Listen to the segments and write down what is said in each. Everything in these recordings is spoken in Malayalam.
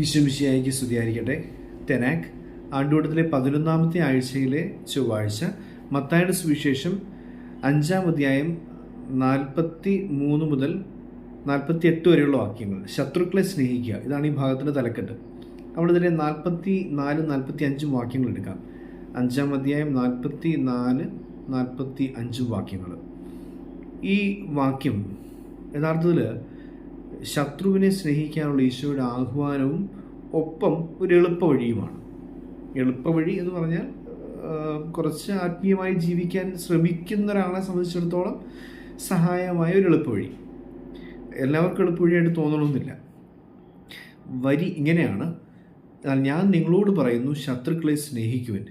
ഈശ്വമിശിയായിക്ക് സ്തുതിയായിരിക്കട്ടെ. തെനാക് ആണ്ടുവട്ടത്തിലെ പതിനൊന്നാമത്തെ ആഴ്ചയിലെ ചൊവ്വാഴ്ച മത്തായുടെ സുവിശേഷം അഞ്ചാം അധ്യായം നാൽപ്പത്തി മൂന്ന് മുതൽ നാൽപ്പത്തി എട്ട് വരെയുള്ള വാക്യങ്ങൾ. ശത്രുക്കളെ സ്നേഹിക്കുക. ഇതാണ് ഈ ഭാഗത്തിന്റെ തലക്കെട്ട്. അവിടെ ഇതിലെ നാൽപ്പത്തി നാല് നാൽപ്പത്തി അഞ്ചും വാക്യങ്ങൾ എടുക്കാം. അഞ്ചാം അധ്യായം നാൽപ്പത്തി നാല് നാൽപ്പത്തി അഞ്ചും വാക്യങ്ങൾ. ഈ വാക്യം യഥാർത്ഥത്തിൽ ശത്രുവിനെ സ്നേഹിക്കാനുള്ള ഈശോയുടെ ആഹ്വാനവും ഒപ്പം ഒരു എളുപ്പ എളുപ്പവഴി എളുപ്പ വഴി എന്ന് പറഞ്ഞാൽ കുറച്ച് ആത്മീയമായി ജീവിക്കാൻ ശ്രമിക്കുന്ന ഒരാളെ സംബന്ധിച്ചിടത്തോളം സഹായമായ ഒരു എളുപ്പവഴി എല്ലാവർക്കും എളുപ്പ വഴിയായിട്ട് തോന്നണമെന്നില്ല വരി ഇങ്ങനെയാണ്. ഞാൻ നിങ്ങളോട് പറയുന്നു ശത്രുക്കളെ സ്നേഹിക്കുവാൻ.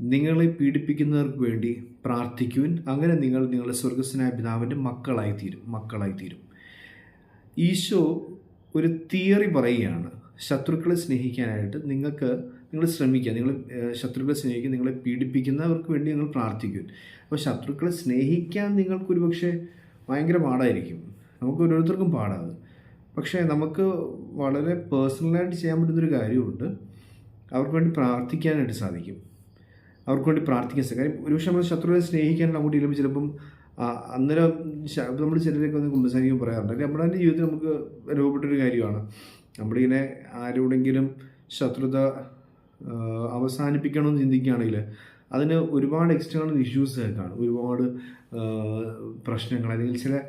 നിങ്ങളെ പീഡിപ്പിക്കുന്നവർക്ക് വേണ്ടി പ്രാർത്ഥിക്കുവിൻ. അങ്ങനെ നിങ്ങൾ നിങ്ങളുടെ സ്വർഗസ്വനായ പിതാവിന്റെ മക്കളായി തീരും മക്കളായി തീരും ഈശോ ഒരു തിയറി പറയുകയാണ്. ശത്രുക്കളെ സ്നേഹിക്കാനായിട്ട് നിങ്ങൾക്ക് നിങ്ങൾ ശ്രമിക്കുക. നിങ്ങൾ ശത്രുക്കളെ സ്നേഹിക്കുക നിങ്ങളെ പീഡിപ്പിക്കുന്നവർക്ക് വേണ്ടി നിങ്ങൾ പ്രാർത്ഥിക്കും അപ്പോൾ ശത്രുക്കളെ സ്നേഹിക്കാൻ നിങ്ങൾക്ക് ഒരുപക്ഷെ ഭയങ്കര പാടായിരിക്കും. നമുക്ക് ഓരോരുത്തർക്കും പാടാണ്. പക്ഷേ നമുക്ക് വളരെ പേഴ്സണലായിട്ട് ചെയ്യാൻ പറ്റുന്നൊരു കാര്യമുണ്ട്. അവർക്ക് വേണ്ടി പ്രാർത്ഥിക്കാനായിട്ട് സാധിക്കും. അവർക്ക് വേണ്ടി പ്രാർത്ഥിക്കാൻ സാധിക്കും. കാര്യം ഒരുപക്ഷെ നമ്മൾ ശത്രുവിനെ സ്നേഹിക്കാൻ അങ്ങോട്ട് ചെല്ലുമ്പോൾ ചിലപ്പം അന്നേരം നമ്മൾ ചിലരൊക്കെ ഒന്ന് കുമ്പസാരിക്കും പറയാറുണ്ട്. നമ്മുടെ ജീവിതത്തിൽ നമുക്ക് അനുഭവപ്പെട്ടൊരു കാര്യമാണ്. നമ്മളിങ്ങനെ ആരോടെങ്കിലും ശത്രുത അവസാനിപ്പിക്കണമെന്ന് ചിന്തിക്കുകയാണെങ്കിൽ അതിന് ഒരുപാട് എക്സ്റ്റേണൽ ഇഷ്യൂസ് കാണും. ഒരുപാട് പ്രശ്നങ്ങൾ. അല്ലെങ്കിൽ ചില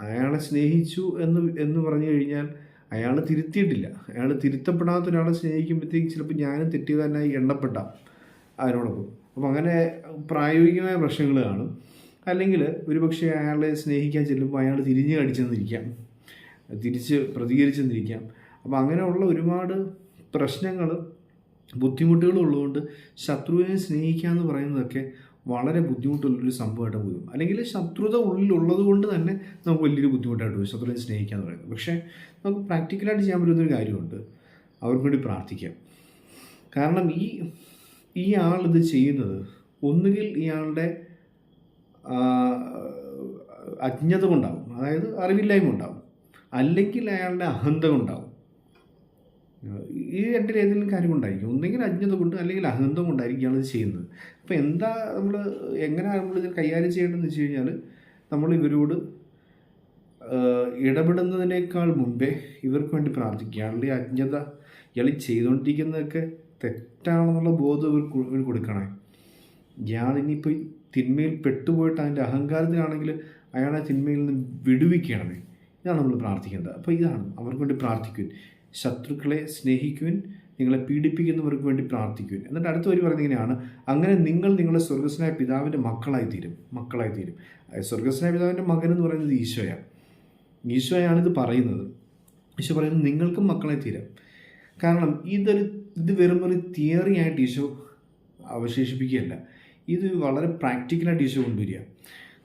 അയാളെ സ്നേഹിച്ചു എന്ന് എന്ന് പറഞ്ഞു കഴിഞ്ഞാൽ അയാൾ തിരുത്തിയിട്ടില്ല. അയാൾ തിരുത്തപ്പെടാത്ത ഒരാളെ സ്നേഹിക്കുമ്പോഴത്തേക്ക് ചിലപ്പോൾ ഞാനും തെറ്റുകാരനായി എണ്ണപ്പെട്ടാം അതിനോടൊപ്പം. അപ്പം അങ്ങനെ പ്രായോഗികമായ പ്രശ്നങ്ങൾ കാണും. അല്ലെങ്കിൽ ഒരുപക്ഷെ അയാളെ സ്നേഹിക്കാൻ ചെല്ലുമ്പോൾ അയാൾ തിരിഞ്ഞു കടിച്ചെന്നിരിക്കാം. തിരിച്ച് പ്രതികരിച്ചെന്നിരിക്കാം. അപ്പോൾ അങ്ങനെയുള്ള ഒരുപാട് പ്രശ്നങ്ങൾ ബുദ്ധിമുട്ടുകളും ഉള്ളതുകൊണ്ട് ശത്രുവിനെ സ്നേഹിക്കുക എന്ന് പറയുന്നതൊക്കെ വളരെ ബുദ്ധിമുട്ടുള്ളൊരു സംഭവമായിട്ട് പോകും അല്ലെങ്കിൽ ശത്രുത ഉള്ളിലുള്ളത് കൊണ്ട് തന്നെ നമുക്ക് വലിയൊരു ബുദ്ധിമുട്ടായിട്ട് പോകും ശത്രുവിനെ സ്നേഹിക്കുക എന്ന് പറയുന്നത്. പക്ഷേ നമുക്ക് പ്രാക്ടിക്കലായിട്ട് ചെയ്യാൻ പറ്റുന്നൊരു കാര്യമുണ്ട്. അവർക്ക് വേണ്ടി പ്രാർത്ഥിക്കാം. കാരണം ഈ ഈ ആളിത് ചെയ്യുന്നത് ഒന്നുകിൽ ഇയാളുടെ അജ്ഞത കൊണ്ടാവും. അതായത് അറിവില്ലായ്മ ഉണ്ടാവും. അല്ലെങ്കിൽ അയാളുടെ അഹന്ത കൊണ്ടാവും ഈ രണ്ടിൽ ഏതെങ്കിലും കാര്യം കൊണ്ടായിരിക്കും ഒന്നെങ്കിൽ അജ്ഞത കൊണ്ട് അല്ലെങ്കിൽ അഹന്ത കൊണ്ടായിരിക്കും ഇയാൾ ഇത് ചെയ്യുന്നത്. അപ്പോൾ എന്താ നമ്മൾ എങ്ങനെ നമ്മൾ ഇതിൽ കൈകാര്യം ചെയ്യേണ്ടതെന്ന് വെച്ച് കഴിഞ്ഞാൽ നമ്മൾ ഇവരോട് ഇടപെടുന്നതിനേക്കാൾ മുമ്പേ ഇവർക്ക് വേണ്ടി പ്രാർത്ഥിക്കുക. അല്ലെങ്കിൽ അജ്ഞത ഇയാൾ ചെയ്തുകൊണ്ടിരിക്കുന്നതൊക്കെ തെറ്റാണെന്നുള്ള ബോധം ഇവർക്ക് ഇവർ കൊടുക്കണേ. ഇയാൾ ഇനിയിപ്പോൾ തിന്മയിൽ പെട്ടുപോയിട്ട് അതിന്റെ അഹങ്കാരത്തിലാണെങ്കിൽ അയാളെ തിന്മയിൽ നിന്ന് വിടുവിക്കണമേ ഇതാണ് നമ്മൾ പ്രാർത്ഥിക്കേണ്ടത്. അപ്പോൾ ഇതാണ് അവർക്ക് വേണ്ടി പ്രാർത്ഥിക്കുവിൻ. ശത്രുക്കളെ സ്നേഹിക്കുവിൻ നിങ്ങളെ പീഡിപ്പിക്കുന്നവർക്ക് വേണ്ടി പ്രാർത്ഥിക്കുവിൻ. എന്നിട്ട് അടുത്ത വരി പറയുന്നത് ഇങ്ങനെയാണ്. അങ്ങനെ നിങ്ങൾ നിങ്ങളുടെ സ്വർഗസ്നായ പിതാവിന്റെ മക്കളായി തീരും മക്കളായി തീരും സ്വർഗസ്നായ പിതാവിന്റെ മകൻ എന്ന് പറയുന്നത് ഈശോയാണ്. ഈശോയാണ് ഇത് പറയുന്നത്. ഈശോ പറയുന്നത് നിങ്ങൾക്കും മക്കളായി തീരാം കാരണം ഇതൊരു ഇത് വെറും ഒരു തിയറി ആയിട്ട് ഈശോ അവശേഷിപ്പിക്കുകയല്ല. ഇത് വളരെ പ്രാക്ടിക്കലായിട്ട് ഈശോ കൊണ്ടുവരിക.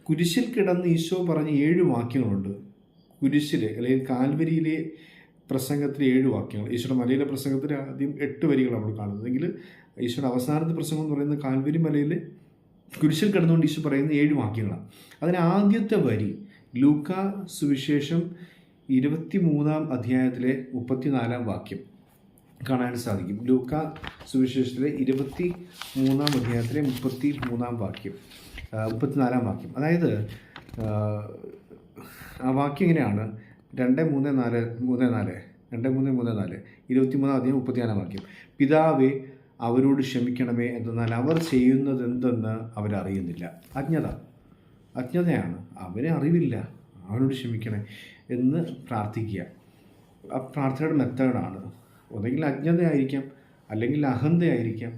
കുരിശിൽ കിടന്ന് ഈശോ പറഞ്ഞ ഏഴ് വാക്യങ്ങളുണ്ട്. കുരിശിൽ അല്ലെങ്കിൽ കാൽവരിയിലെ പ്രസംഗത്തിലെ ഏഴ് വാക്യങ്ങൾ. ഈശോയുടെ മലയിലെ പ്രസംഗത്തിൽ ആദ്യം എട്ട് വരികൾ നമ്മൾ കാണുന്നത്. എങ്കിൽ ഈശോയുടെ അവസാനത്തെ പ്രസംഗം എന്ന് പറയുന്നത് കാൽവരി മലയിൽ കുരിശിൽ കിടന്നുകൊണ്ട് ഈശോ പറയുന്ന ഏഴ് വാക്യങ്ങളാണ്. അതിന് ആദ്യത്തെ വരി ലൂക്ക സുവിശേഷം ഇരുപത്തി മൂന്നാം അധ്യായത്തിലെ മുപ്പത്തിനാലാം വാക്യം. കാണാൻ സാധിക്കും. ലൂക്ക സുവിശേഷത്തിലെ ഇരുപത്തി മൂന്നാം അധ്യായത്തിലെ മുപ്പത്തി മൂന്നാം വാക്യം മുപ്പത്തിനാലാം വാക്യം. അതായത് ആ, വാക്യം ഇങ്ങനെയാണ് രണ്ട് മൂന്ന് നാല് മൂന്ന് നാല്. രണ്ട് മൂന്ന് മൂന്ന് നാല്. ഇരുപത്തി മൂന്നാം അധ്യായം മുപ്പത്തിനാലാം വാക്യം. പിതാവെ അവരോട് ക്ഷമിക്കണമേ എന്തെന്നാൽ അവർ ചെയ്യുന്നത് എന്തെന്ന് അവരറിയുന്നില്ല. അജ്ഞത. അജ്ഞതയാണ്. അവനെ അറിവില്ല. അവനോട് ക്ഷമിക്കണേ എന്ന് പ്രാർത്ഥിക്കുക. ആ പ്രാർത്ഥനയുടെ മെത്തേഡാണ് ഒന്നെങ്കിൽ അജ്ഞതയായിരിക്കാം അല്ലെങ്കിൽ അഹന്തയായിരിക്കാം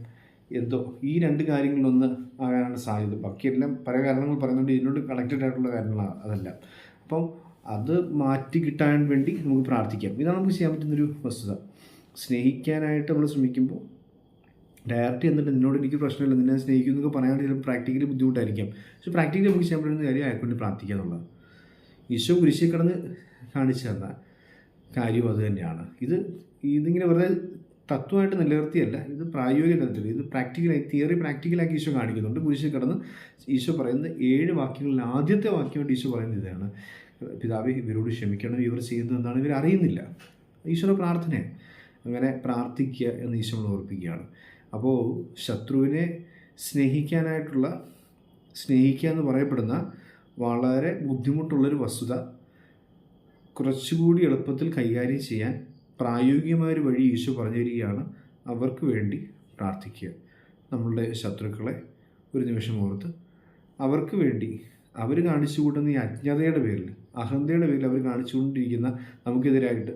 എന്തോ ഈ രണ്ട് കാര്യങ്ങളിലൊന്ന് ആകാനാണ് സാധ്യത. ബാക്കിയെല്ലാം പല കാരണങ്ങൾ പറയുന്നുണ്ട് ഇതിനോട് കണക്റ്റഡ് ആയിട്ടുള്ള കാര്യങ്ങളാണ് അതെല്ലാം. അപ്പം അത് മാറ്റി കിട്ടാൻ വേണ്ടി നമുക്ക് പ്രാർത്ഥിക്കാം. ഇതാണ് നമുക്ക് ചെയ്യാൻ പറ്റുന്നൊരു വസ്തുത. സ്നേഹിക്കാനായിട്ട് നമ്മൾ ശ്രമിക്കുമ്പോൾ ഡയറക്റ്റ് എന്നിട്ട് നിന്നോട് എനിക്ക് പ്രശ്നമില്ല നിന്നെ സ്നേഹിക്കുന്നു എന്നൊക്കെ പറയാൻ ചിലപ്പോൾ പ്രാക്ടിക്കലി ബുദ്ധിമുട്ടായിരിക്കാം. പക്ഷെ പ്രാക്ടിക്കലി നമുക്ക് ചെയ്യാൻ പറ്റുന്ന കാര്യം ആയിക്കൊണ്ട് പ്രാർത്ഥിക്കുക എന്നുള്ളത്. ഈശോ കുരിശിൽ കടന്ന് കാണിച്ചു തന്ന കാര്യവും അത് തന്നെയാണ്. ഇത് ഇതിങ്ങനെ വെറുതെ തത്വമായിട്ട് നിലനിർത്തിയല്ല. ഇത് പ്രായോഗിക തലത്തിൽ ഇത് പ്രാക്ടിക്കലായി തിയറി പ്രാക്ടിക്കലാക്കി ഈശോ കാണിക്കുന്നുണ്ട്. കുരിശിൽ കിടന്ന് ഈശോ പറയുന്ന ഏഴ് വാക്യങ്ങളിൽ ആദ്യത്തെ വാക്യമായിട്ട് ഈശോ പറയുന്നത് ഇതാണ്. പിതാവ് ഇവരോട് ക്ഷമിക്കണം. ഇവർ ചെയ്യുന്നത് എന്താണ് ഇവർ അറിയുന്നില്ല. ഈശോയുടെ പ്രാർത്ഥനയാണ് അങ്ങനെ പ്രാർത്ഥിക്കുക എന്ന് ഈശോ നമ്മൾ ഓർപ്പിക്കുകയാണ്. അപ്പോൾ ശത്രുവിനെ സ്നേഹിക്കാനായിട്ടുള്ള സ്നേഹിക്കുക എന്ന് പറയപ്പെടുന്ന വളരെ ബുദ്ധിമുട്ടുള്ളൊരു വസ്തുത കുറച്ചുകൂടി എളുപ്പത്തിൽ കൈകാര്യം ചെയ്യാൻ പ്രായോഗികമായ ഒരു വഴി ഈശോ പറഞ്ഞു തരികയാണ് അവർക്ക് വേണ്ടി പ്രാർത്ഥിക്കുക. നമ്മളുടെ ശത്രുക്കളെ ഒരു നിമിഷം ഓർത്ത് അവർക്ക് വേണ്ടി അവർ കാണിച്ചു കൂട്ടുന്ന ഈ അജ്ഞതയുടെ പേരിൽ അഹന്തയുടെ പേരിൽ അവർ കാണിച്ചുകൊണ്ടിരിക്കുന്ന നമുക്കെതിരായിട്ട്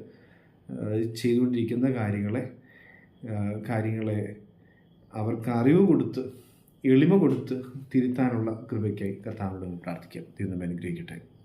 ചെയ്തുകൊണ്ടിരിക്കുന്ന കാര്യങ്ങളെ കാര്യങ്ങളെ അവർക്ക് അറിവ് കൊടുത്ത് എളിമ കൊടുത്ത് തിരുത്താനുള്ള കൃപയ്ക്കായി കർത്താവിനോട് പ്രാർത്ഥിക്കാം. ദൈവം അനുഗ്രഹിക്കട്ടെ.